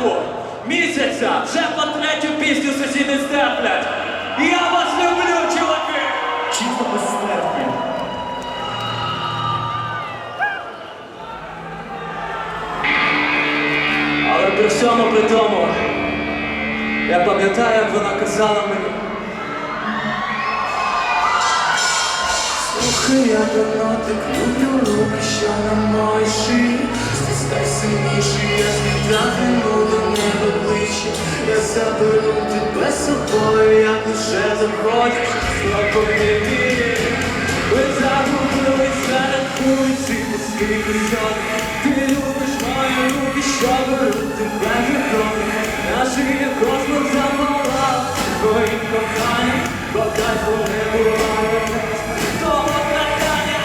ранку місяця вже по третю пісню сусіди стерплять. Я вас люблю, чуваки! Чисто безсмертні. Але при всьому при тому, я пам'ятаю, як вона казала мені. Слухай, я давно так люблю руки, що на моїй шиї Стискай сильніше, я злітати заберу тебе з собою, як лише захочеш Спокійні Ви загубились серед вулиці пустих район Ти любиш мої руки, що беруть тебе кроки Наші космос запалав твоїм коханням Бо кайфу не буває того кохання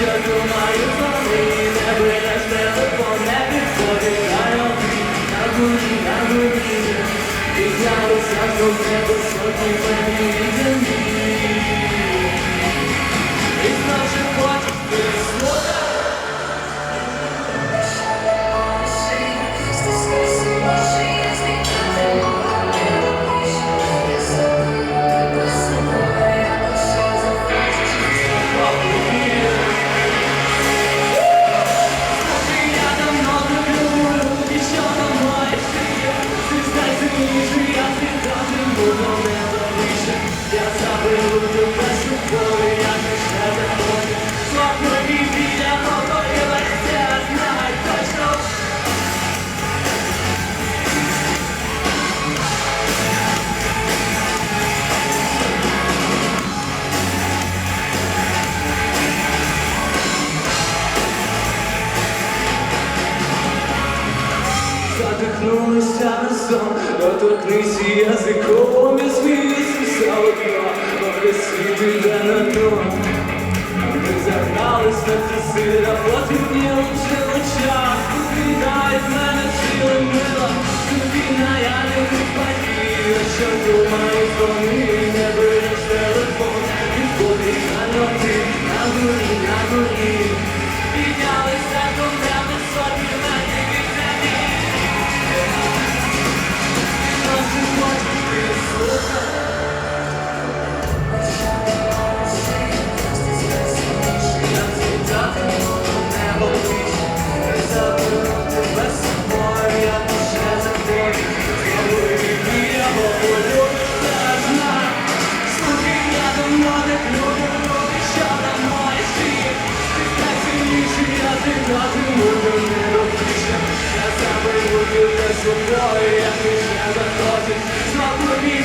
я що думаю meu Deus, sangue vai доторкнися язиком і звісився одно, поки світ іде на дно. Ми загнались на ці сила, потемніло вже в очах, Віддають мене цілим милом, тобі на я не батьків, що думають вони, не береш телефон, відходиш на ноти, на горі, на горі. собою, як ти не виходить, знову мій